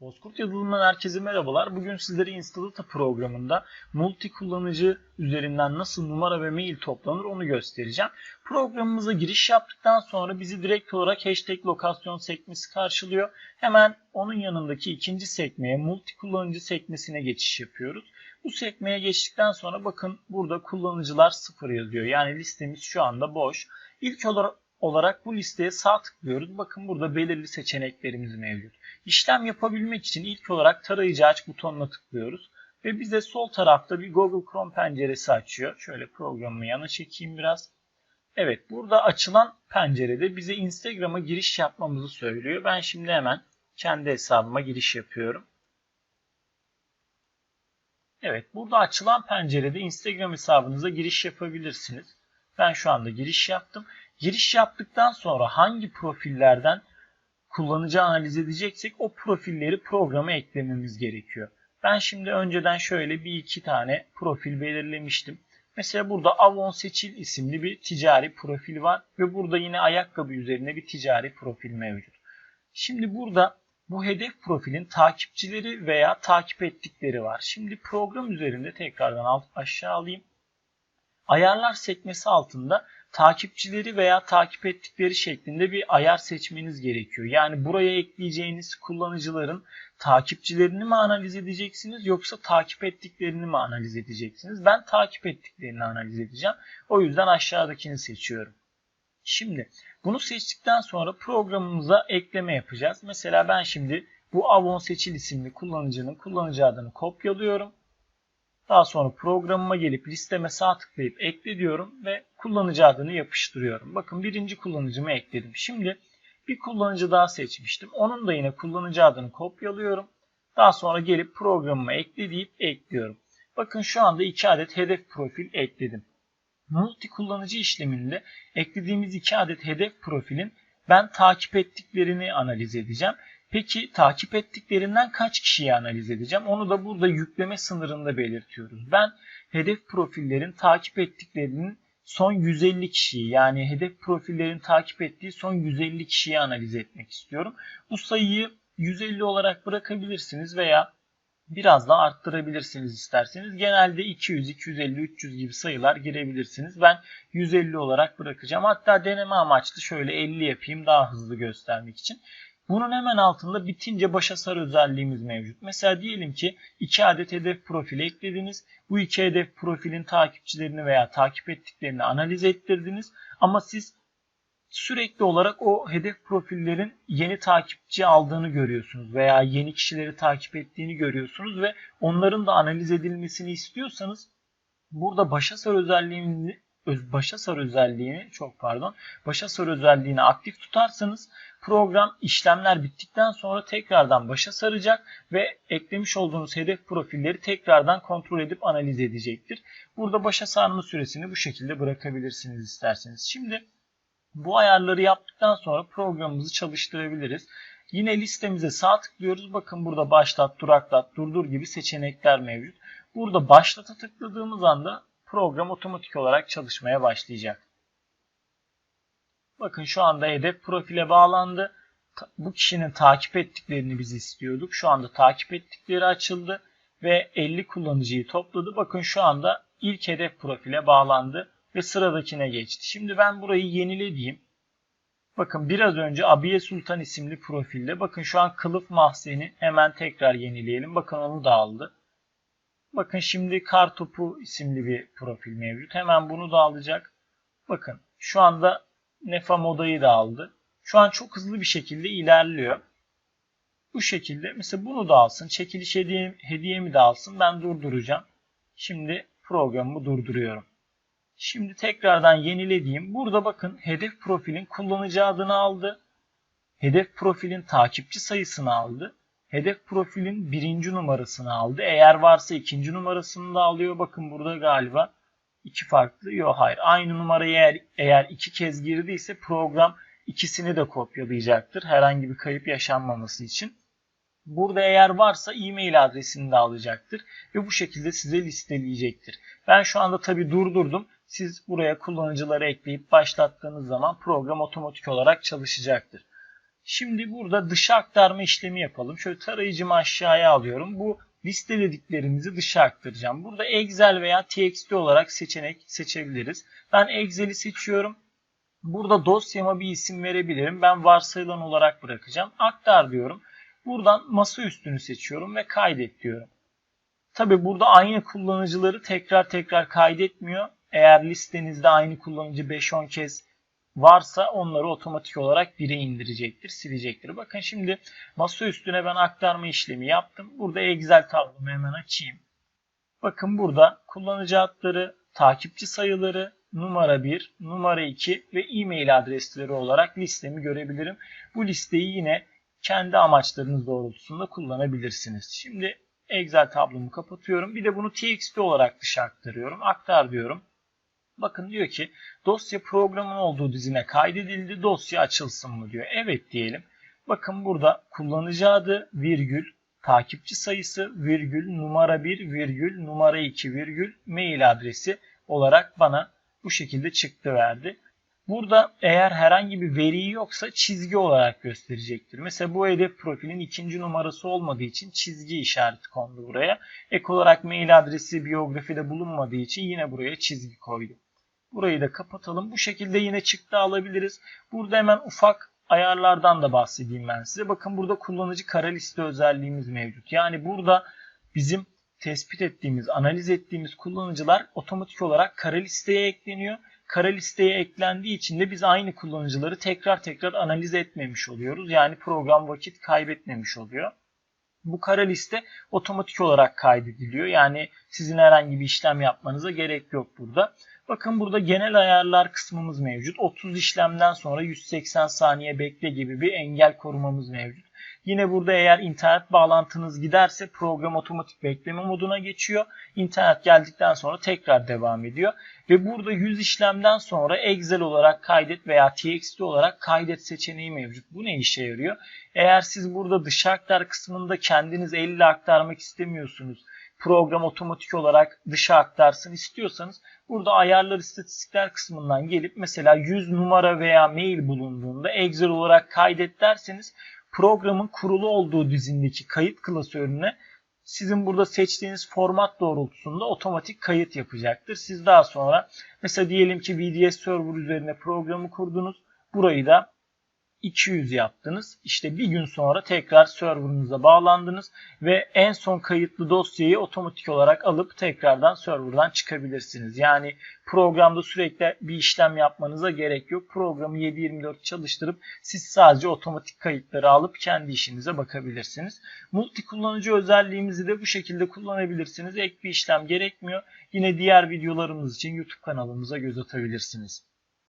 Bozkurt yazılımından herkese merhabalar. Bugün sizlere Instadata programında multi kullanıcı üzerinden nasıl numara ve mail toplanır onu göstereceğim. Programımıza giriş yaptıktan sonra bizi direkt olarak hashtag lokasyon sekmesi karşılıyor. Hemen onun yanındaki ikinci sekmeye multi kullanıcı sekmesine geçiş yapıyoruz. Bu sekmeye geçtikten sonra bakın burada kullanıcılar sıfır yazıyor. Yani listemiz şu anda boş. İlk olarak olarak bu listeye sağ tıklıyoruz. Bakın burada belirli seçeneklerimiz mevcut. İşlem yapabilmek için ilk olarak tarayıcı aç butonuna tıklıyoruz. Ve bize sol tarafta bir Google Chrome penceresi açıyor. Şöyle programımı yana çekeyim biraz. Evet burada açılan pencerede bize Instagram'a giriş yapmamızı söylüyor. Ben şimdi hemen kendi hesabıma giriş yapıyorum. Evet burada açılan pencerede Instagram hesabınıza giriş yapabilirsiniz. Ben şu anda giriş yaptım. Giriş yaptıktan sonra hangi profillerden kullanıcı analiz edeceksek o profilleri programa eklememiz gerekiyor. Ben şimdi önceden şöyle bir iki tane profil belirlemiştim. Mesela burada Avon Seçil isimli bir ticari profil var ve burada yine ayakkabı üzerine bir ticari profil mevcut. Şimdi burada bu hedef profilin takipçileri veya takip ettikleri var. Şimdi program üzerinde tekrardan alt aşağı alayım. Ayarlar sekmesi altında takipçileri veya takip ettikleri şeklinde bir ayar seçmeniz gerekiyor. Yani buraya ekleyeceğiniz kullanıcıların takipçilerini mi analiz edeceksiniz yoksa takip ettiklerini mi analiz edeceksiniz? Ben takip ettiklerini analiz edeceğim. O yüzden aşağıdakini seçiyorum. Şimdi bunu seçtikten sonra programımıza ekleme yapacağız. Mesela ben şimdi bu Avon Seçil isimli kullanıcının kullanıcı adını kopyalıyorum. Daha sonra programıma gelip listeme sağ tıklayıp ekle diyorum ve kullanıcı adını yapıştırıyorum. Bakın birinci kullanıcımı ekledim. Şimdi bir kullanıcı daha seçmiştim. Onun da yine kullanıcı adını kopyalıyorum. Daha sonra gelip programıma ekle deyip ekliyorum. Bakın şu anda iki adet hedef profil ekledim. Multi kullanıcı işleminde eklediğimiz iki adet hedef profilin ben takip ettiklerini analiz edeceğim. Peki takip ettiklerinden kaç kişiyi analiz edeceğim? Onu da burada yükleme sınırında belirtiyoruz. Ben hedef profillerin takip ettiklerinin son 150 kişiyi yani hedef profillerin takip ettiği son 150 kişiyi analiz etmek istiyorum. Bu sayıyı 150 olarak bırakabilirsiniz veya biraz daha arttırabilirsiniz isterseniz. Genelde 200, 250, 300 gibi sayılar girebilirsiniz. Ben 150 olarak bırakacağım. Hatta deneme amaçlı şöyle 50 yapayım daha hızlı göstermek için. Bunun hemen altında bitince başa sar özelliğimiz mevcut. Mesela diyelim ki iki adet hedef profili eklediniz. Bu iki hedef profilin takipçilerini veya takip ettiklerini analiz ettirdiniz. Ama siz sürekli olarak o hedef profillerin yeni takipçi aldığını görüyorsunuz veya yeni kişileri takip ettiğini görüyorsunuz ve onların da analiz edilmesini istiyorsanız burada başa sar özelliğini başa sar özelliğini çok pardon başa sar özelliğini aktif tutarsanız program işlemler bittikten sonra tekrardan başa saracak ve eklemiş olduğunuz hedef profilleri tekrardan kontrol edip analiz edecektir. Burada başa sarma süresini bu şekilde bırakabilirsiniz isterseniz. Şimdi bu ayarları yaptıktan sonra programımızı çalıştırabiliriz. Yine listemize sağ tıklıyoruz. Bakın burada başlat, duraklat, durdur gibi seçenekler mevcut. Burada başlata tıkladığımız anda program otomatik olarak çalışmaya başlayacak. Bakın şu anda hedef profile bağlandı. Bu kişinin takip ettiklerini biz istiyorduk. Şu anda takip ettikleri açıldı ve 50 kullanıcıyı topladı. Bakın şu anda ilk hedef profile bağlandı ve sıradakine geçti. Şimdi ben burayı yenile. Bakın biraz önce Abiye Sultan isimli profilde. Bakın şu an kılıf mahzeni hemen tekrar yenileyelim. Bakın onu da aldı. Bakın şimdi Kartopu isimli bir profil mevcut. Hemen bunu da alacak. Bakın şu anda Nefa modayı da aldı. Şu an çok hızlı bir şekilde ilerliyor. Bu şekilde mesela bunu da alsın. Çekiliş hediye, hediyemi de alsın. Ben durduracağım. Şimdi programımı durduruyorum. Şimdi tekrardan yenilediğim. Burada bakın hedef profilin kullanıcı adını aldı. Hedef profilin takipçi sayısını aldı. Hedef profilin birinci numarasını aldı. Eğer varsa ikinci numarasını da alıyor. Bakın burada galiba iki farklı. Yok hayır. Aynı numarayı eğer, eğer iki kez girdiyse program ikisini de kopyalayacaktır. Herhangi bir kayıp yaşanmaması için. Burada eğer varsa e-mail adresini de alacaktır ve bu şekilde size listeleyecektir. Ben şu anda tabi durdurdum. Siz buraya kullanıcıları ekleyip başlattığınız zaman program otomatik olarak çalışacaktır. Şimdi burada dışa aktarma işlemi yapalım. Şöyle tarayıcımı aşağıya alıyorum. Bu listelediklerimizi dışa aktaracağım. Burada Excel veya TXT olarak seçenek seçebiliriz. Ben Excel'i seçiyorum. Burada dosyama bir isim verebilirim. Ben varsayılan olarak bırakacağım. Aktar diyorum. Buradan masa üstünü seçiyorum ve kaydet diyorum. Tabi burada aynı kullanıcıları tekrar tekrar kaydetmiyor. Eğer listenizde aynı kullanıcı 5-10 kez varsa onları otomatik olarak 1'e indirecektir, silecektir. Bakın şimdi masa üstüne ben aktarma işlemi yaptım. Burada Excel tablomu hemen açayım. Bakın burada kullanıcı adları, takipçi sayıları, numara 1, numara 2 ve e-mail adresleri olarak listemi görebilirim. Bu listeyi yine kendi amaçlarınız doğrultusunda kullanabilirsiniz. Şimdi Excel tablomu kapatıyorum. Bir de bunu TXT olarak dışa aktarıyorum. Aktar diyorum. Bakın diyor ki dosya programın olduğu dizine kaydedildi. Dosya açılsın mı diyor. Evet diyelim. Bakın burada kullanıcı adı virgül takipçi sayısı virgül numara 1 virgül numara 2 virgül mail adresi olarak bana bu şekilde çıktı verdi. Burada eğer herhangi bir veri yoksa çizgi olarak gösterecektir. Mesela bu hedef profilin ikinci numarası olmadığı için çizgi işareti kondu buraya. Ek olarak mail adresi biyografide bulunmadığı için yine buraya çizgi koydum. Burayı da kapatalım. Bu şekilde yine çıktı alabiliriz. Burada hemen ufak ayarlardan da bahsedeyim ben size. Bakın burada kullanıcı kara liste özelliğimiz mevcut. Yani burada bizim tespit ettiğimiz, analiz ettiğimiz kullanıcılar otomatik olarak kara listeye ekleniyor. Kara listeye eklendiği için de biz aynı kullanıcıları tekrar tekrar analiz etmemiş oluyoruz. Yani program vakit kaybetmemiş oluyor. Bu kara liste otomatik olarak kaydediliyor. Yani sizin herhangi bir işlem yapmanıza gerek yok burada. Bakın burada genel ayarlar kısmımız mevcut. 30 işlemden sonra 180 saniye bekle gibi bir engel korumamız mevcut. Yine burada eğer internet bağlantınız giderse program otomatik bekleme moduna geçiyor. İnternet geldikten sonra tekrar devam ediyor. Ve burada 100 işlemden sonra Excel olarak kaydet veya TXT olarak kaydet seçeneği mevcut. Bu ne işe yarıyor? Eğer siz burada dışa aktar kısmında kendiniz elle aktarmak istemiyorsunuz. Program otomatik olarak dışa aktarsın istiyorsanız burada ayarlar istatistikler kısmından gelip mesela 100 numara veya mail bulunduğunda Excel olarak kaydet derseniz programın kurulu olduğu dizindeki kayıt klasörüne sizin burada seçtiğiniz format doğrultusunda otomatik kayıt yapacaktır. Siz daha sonra mesela diyelim ki VDS Server üzerine programı kurdunuz. Burayı da 200 yaptınız. İşte bir gün sonra tekrar serverınıza bağlandınız ve en son kayıtlı dosyayı otomatik olarak alıp tekrardan serverdan çıkabilirsiniz. Yani programda sürekli bir işlem yapmanıza gerek yok. Programı 7/24 çalıştırıp siz sadece otomatik kayıtları alıp kendi işinize bakabilirsiniz. Multi kullanıcı özelliğimizi de bu şekilde kullanabilirsiniz. Ek bir işlem gerekmiyor. Yine diğer videolarımız için YouTube kanalımıza göz atabilirsiniz.